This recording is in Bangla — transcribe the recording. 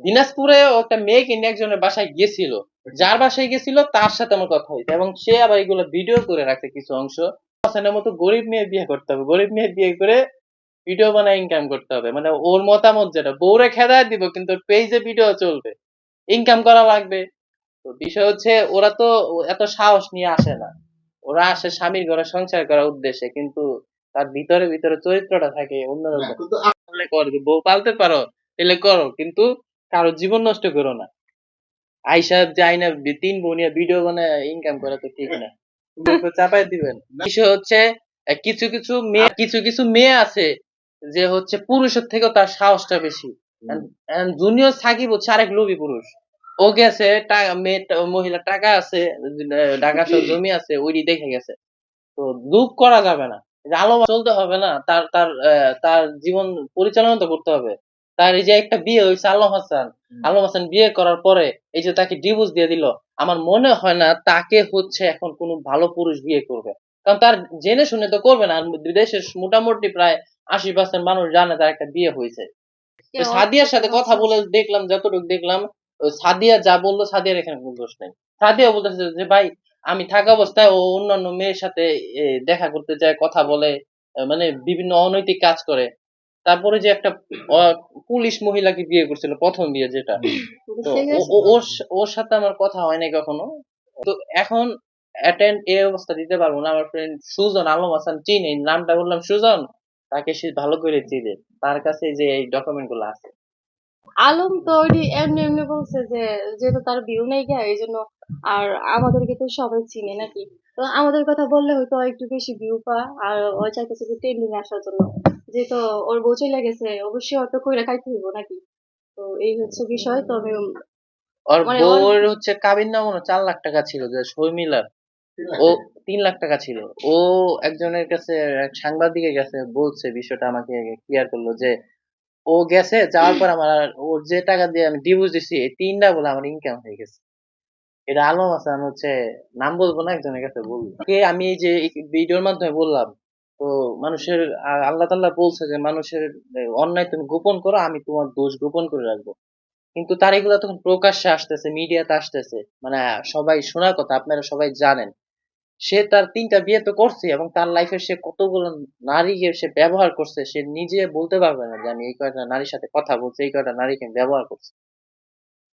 দিনাজপুরে একটা মেয়েকে নিয়ে একজনের বাসায় গেছিল যার বাসায় গেছিল তার সাথে আমার কথা হয়েছে এবং সে আবার এগুলো ভিডিও করে রাখছে কিছু অংশ। হাসানের মতো গরিব মেয়ে বিয়ে করতে হবে। গরিব মেয়ে বিয়ে করে ভিডিও বানায় ইনকাম করতে হবে। মানে ওর মতামত যেটা বউরে খেদায় দিব কিন্তু পেজে ভিডিও চলবে। ইনকাম করা লাগবে। তো বিষয় হচ্ছে ওরা তো এত সাহস নিয়ে আসে না। ওরা আসে স্বামীর ঘরে সংসার করার উদ্দেশ্যে কিন্তু তার ভিতরে ভিতরে চরিত্রটা থাকে অন্যরকম। কিন্তু বউ পালতে পারো তাহলে করো। কিন্তু কারও জীবন নষ্ট করো না। আইসা যাই না তিন বোন নিয়ে ভিডিও বানায় ইনকাম করা তো ঠিক না। চাপাই দিবেন। বিষয় হচ্ছে কিছু কিছু মেয়ে কিছু কিছু মেয়ে আছে যে হচ্ছে পুরুষের থেকেও তার সাহসটা বেশি। জুনিয়র সাকিব হচ্ছে আরেক লোভী পুরুষ। ও গেছে মহিলা টাকা আছে ঢাকা শহর জমি আছে ওইটি দেখে গেছে। তো দুঃখ করা যাবে না। আলো চলতে হবে না তার তার আহ, তার জীবন পরিচালনা তো করতে হবে। তার এই যে একটা বিয়ে হয়েছে আলম হাসান। আলম হাসান বিয়ে করার পরে এই যে তাকে ডিভোর্স দিয়ে দিল আমার মনে হয় না তাকে হচ্ছে এখন কোনো ভালো পুরুষ বিয়ে করবে। কারণ তার জেনে শুনে তো করবে না আর দেশের মোটামুটি প্রায় আশি পার্সেন্ট মানুষ জানে তার একটা বিয়ে হয়েছে। সাদিয়ার সাথে কথা বলে দেখলাম যতটুকু দেখলাম সাদিয়া যা বলল সাদিয়ার এখানে কোনো দোষ নেই। সাদিয়া বলতেছে যে ভাই আমি থাকা অবস্থায় ও অন্যান্য মেয়ের সাথে দেখা করতে যায় কথা বলে মানে বিভিন্ন অনৈতিক কাজ করে। তারপরে যে একটা পুলিশ মহিলাকে বিয়ে করছিল প্রথম বিয়ে যেটা তো ওর সাথে আমার কথা হয় নাই কখনো। তো এখন অ্যাটেন্ড এই অবস্থা দিতে পারব না। আমার ফ্রেন্ড সুজন আলম হাসান চিনি নামটা বললাম সুজন তাকে সে ভালো করে চিনে। তার কাছে যে এই ডকুমেন্টগুলো আছে। আলম তো এমনি এমনি বলছে যে যেহেতু তার ভিউ নেই গা এই জন্য আর আমাদেরকে তো সবাই চিনে নাকি? তো আমাদের কথা বললে হয়তো একটু বেশি ভিউ পা আর ও চাইতেছে যে ট্রেন্ডিং আসার জন্য। যেহেতু ওর বউ চলে গেছে অবশ্যই অত কইরা খাইতে হইব নাকি? তো এই হচ্ছে বিষয় তবে ওর মানে বউর হচ্ছে কাবিন নাম মনে চার লাখ টাকা ছিল যে শর্মিলার ও তিন লাখ টাকা ছিল। ও একজনের কাছে এক সাংবাদিকের কাছে বলছে বিষয়টা আমাকে ক্লিয়ার করল যে ও গেছে যাওয়ার পর আমার ওর যে টাকা দিয়ে আমি ডিভোর্স দিছি এই তিনটা বলে আমার ইনকাম হয়ে গেছে। এটা আলম হাসান হচ্ছে নাম বলব না, একজনের কাছে বলব। আমি এই যে ভিডিওর মাধ্যমে বললাম, তো মানুষের আল্লাহ তাল্লাহ বলছে যে মানুষের অন্যায় তুমি গোপন করো, আমি তোমার দোষ গোপন করে রাখব। কিন্তু তার এগুলো তখন প্রকাশ্যে আসতেছে, মিডিয়াতে আসতেছে। মানে সবাই শোনার কথা, আপনারা সবাই জানেন। সে তার তিনটা বিয়ে তো করছে এবং তার লাইফে সে কতগুলো নারীকে সে ব্যবহার করছে, সে নিজে বলতে পারবে না যে আমি এই কয়টা নারীর সাথে কথা বলছি, এই কয়টা নারীকে ব্যবহার করছি।